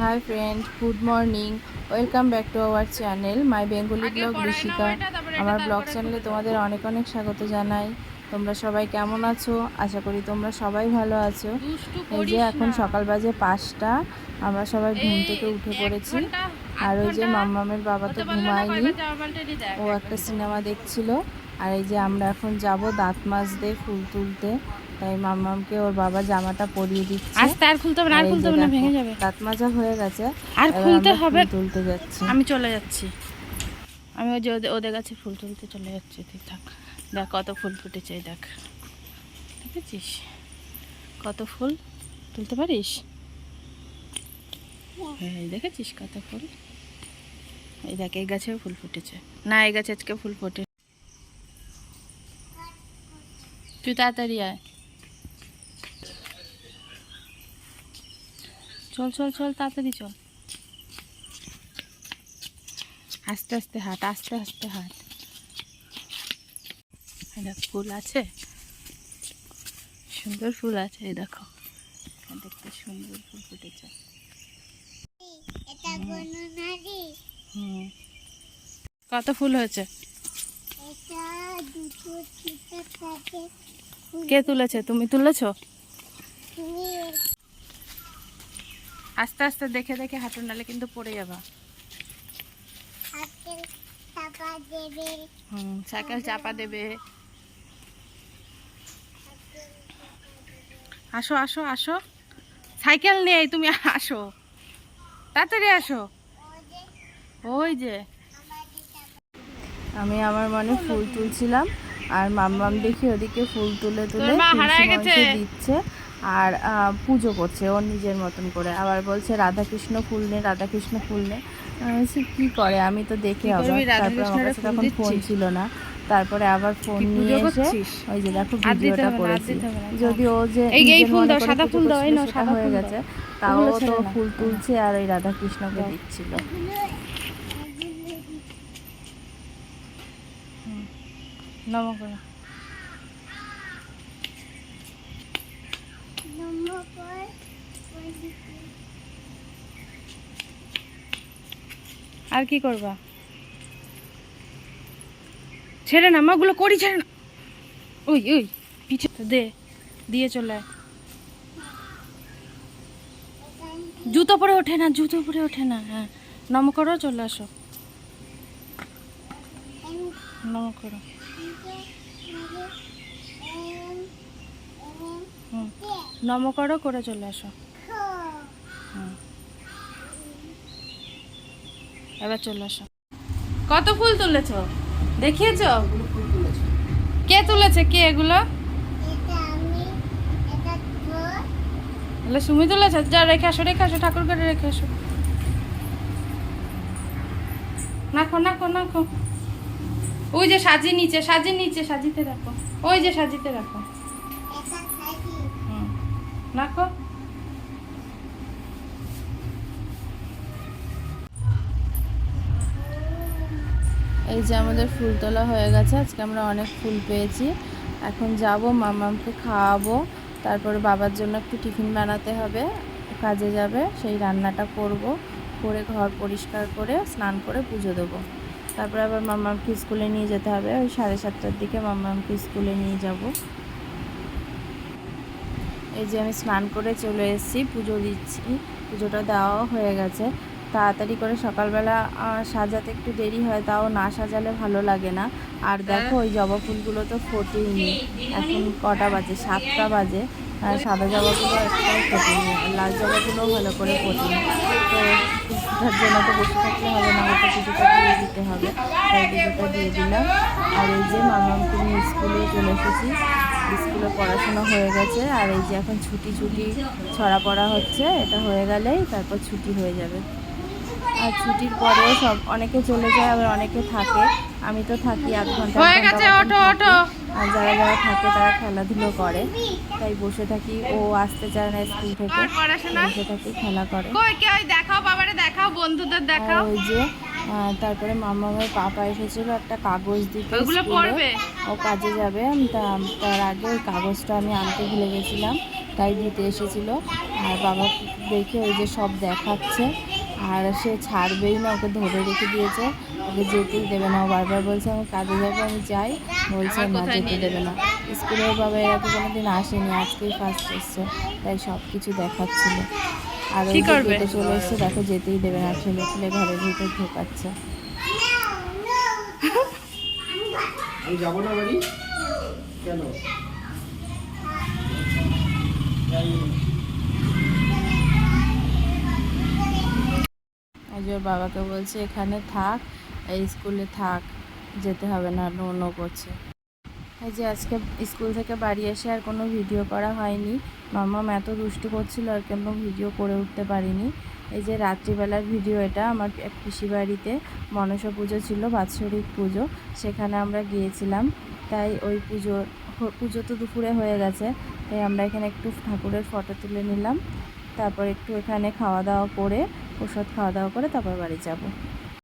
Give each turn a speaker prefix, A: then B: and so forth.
A: Hi friend good morning welcome back to our channel my Bengali blog Rishika আমার blog চ্যানেলে তোমাদের অনেক অনেক স্বাগত জানাই। তোমরা সবাই কেমন আছো? আশা করি তোমরা সবাই ভালো আছো। এই যে এখন সকাল বাজে পাঁচটা আমরা সবাই ঘুম থেকে উঠে পড়েছি। আর ওই যে মাম্মামের বাবা তো ঘুমায়নি। ও একটা সিনেমা দেখছিল। আর এই যে আমরা এখন যাব দাঁত মাজতে ফুল তুলতে। তাই মাম্মামকে ওর বাবা জামাটা পরিয়ে দিচ্ছে।
B: আস্তে আর খুলতে হবে না আর খুলতে হবে না ভেঙে যাবে।
A: দাঁত মাজা হয়ে গেছে
B: আর খুলতে হবে।
A: তুলতে যাচ্ছি।
B: আমি চলে যাচ্ছি। আমি ওই যে ওদের কাছে ফুল তুলতে চলে যাচ্ছি তুই থাক। দেখ কত ফুল ফুটেছে দেখ। দেখেছিস? কত ফুল তুলতে পারিস? হ্যাঁ এই দেখেছিস কত ফুল? এই দেখ এই গাছেও ফুল ফুটেছে। না এই গাছে আজকে ফুল ফোটে তুই তাড়াতাড়ি আয়। চল চল চল তাড়াতাড়ি চল। আস্তে আস্তে হাট আস্তে আস্তে হাট। দেখ ফুল আছে। সুন্দর ফুল আছে এই দেখো। দেখতে সুন্দর ফুল ফুটেছে।
C: এটা
B: কত ফুল হয়েছে?
C: এটা
B: কে তুলেছে? তুমি তুলেছো? আস্তে আস্তে দেখে দেখে হাঁটুন নালে কিন্তু পড়ে যাবা। সাইকেল চাপা দেবে। আসো আসো আসো। সাইকেল নেই তুমি আসো। তাড়াতাড়ি আসো। ওই যে।
A: আমি আমার মনে ফুল তুলছিলাম আর মাম্মাম দেখি ওদিকে ফুল তুলে তুলে। দিচ্ছে। আর পুজো করছে ওর নিজের মতন করে। আবার বলছে রাধাকৃষ্ণ ফুল নে রাধাকৃষ্ণ ফুল নে। বলছি, কি করে? আমি তো দেখে অবাক। তারপর আমার কাছে তখন ফোন ছিল না। তারপরে আবার ফোন নিয়ে এসে ওই যে দেখো ভিডিওটা করেছি। যদি ও যে
B: এই- এই ফুল দাও, সাদা ফুল দাও, সাদা
A: হয়ে গেছে। তাও তো ফুল তুলছে আর ওই রাধাকৃষ্ণকে দিচ্ছিল।
B: নম আর কি করবা? ছেড়ে না, মাগুলো করি ছেড়ে না। ওই ওই, পিছে দে, দিয়ে চলে। জুতো পরে ওঠে না, জুতো পরে ওঠে না হ্যাঁ। নম করো, চলে আসো। নম করো। হুম। করো করে চলে আসো। এবার চলে আসো। কত ফুল তুলেছ? দেখিয়েছ? কে তুলেছে? কে এগুলো? সুমি তুলেছে? যা, রেখে আসো রেখে আসো, ঠাকুর ঘরে রেখে আসো। নাখো নাখো নাখো ওই যে সাজি নিচে সাজি নিচে, সাজিতে রাখো। ওই যে সাজিতে রাখো। নাখো
A: এই যে আমাদের ফুল তোলা হয়ে গেছে, আজকে আমরা অনেক ফুল পেয়েছি। এখন যাব, মামামকে খাওয়াবো, তারপরে বাবার জন্য একটু টিফিন বানাতে হবে, কাজে যাবে, সেই রান্নাটা করব, করে ঘর পরিষ্কার করে, স্নান করে পুজো দেবো। তারপরে আবার মামামকে স্কুলে নিয়ে যেতে হবে, ওই সাড়ে সাতটার দিকে মামামকে স্কুলে নিয়ে যাব। এই যে আমি স্নান করে চলে এসেছি, পুজো দিচ্ছি, পুজোটা দেওয়াও হয়ে গেছে। তাড়াতাড়ি করে সকালবেলা সাজাতে একটু দেরি হয়, তাও না সাজালে ভালো লাগে না। আর দেখো, ওই জবা ফুলগুলো তো ফোটেইনি। এখন কটা বাজে? সাতটা বাজে। সাদা জামাগুলো একটাই কঠিন লাল জামাগুলো ভালো করে কঠিন তো তার জন্য তো বসে থাকলে হবে না হয়তো কিছুটা দিয়ে দিতে হবে। তাই কিছুটা দিয়ে দিলাম। আর এই যে মামাকে নিয়ে স্কুলে চলে এসেছি। স্কুলে পড়াশোনা হয়ে গেছে, আর এই যে এখন ছুটি ছুটি ছড়া পড়া হচ্ছে, এটা হয়ে গেলেই তারপর ছুটি হয়ে যাবে। আর ছুটির পরেও সব অনেকে চলে যায় আবার অনেকে থাকে। আমি তো থাকি আধ ঘণ্টা
B: হয়ে
A: আর যারা যারা থাকে তারা খেলাধুলো করে। তাই বসে থাকি ও আসতে চায় না স্কুল থেকে বসে থাকি খেলা করে।
B: দেখাও বাবারে দেখাও বন্ধুদের দেখাও।
A: ওই যে তারপরে মামা মামামের পাপা এসেছিল একটা কাগজ দিতে
B: ওগুলো পড়বে?
A: ও কাজে যাবে তার আগে ওই কাগজটা আমি আনতে ভুলে গেছিলাম তাই দিতে এসেছিল। আর বাবা দেখে ওই যে সব দেখাচ্ছে। আর সে ছাড়বেই না ওকে ধরে রেখে দিয়েছে। ওকে যেতেই দেবে না। ও বারবার বলছে আমি কাজে যাব আমি যাই। বলছে না যেতে দেবে না। স্কুলের বাবা এরা তো কোনোদিন আসেনি আজকেই ফার্স্ট এসছে। তাই সব কিছু দেখাচ্ছিল। আর ওই চলে এসছে দেখো যেতেই দেবে না। ছেলে ছেলে ঘরের ভিতর ঢোকাচ্ছে।
D: আমি যাব না বাড়ি? কেন?
A: ওর বাবাকে বলছে, এখানে থাক, এই স্কুলে থাক, যেতে হবে না, নো করছে। এই যে আজকে স্কুল থেকে বাড়ি এসে আর কোনো ভিডিও করা হয়নি। মাম্মাম এত দুষ্টু করছিল, আর কোনো ভিডিও করে উঠতে পারিনি। এই যে রাত্রিবেলার ভিডিও এটা, আমার এক পিসি বাড়িতে মনসা পুজো ছিল, বাৎসরিক পুজো, সেখানে আমরা গিয়েছিলাম। তাই ওই পুজো পুজো তো দুপুরে হয়ে গেছে, তাই আমরা এখানে একটু ঠাকুরের ফটো তুলে নিলাম। তারপর একটু এখানে খাওয়া দাওয়া করে ওষুধ খাওয়া দাওয়া করে তারপর বাড়ি যাব।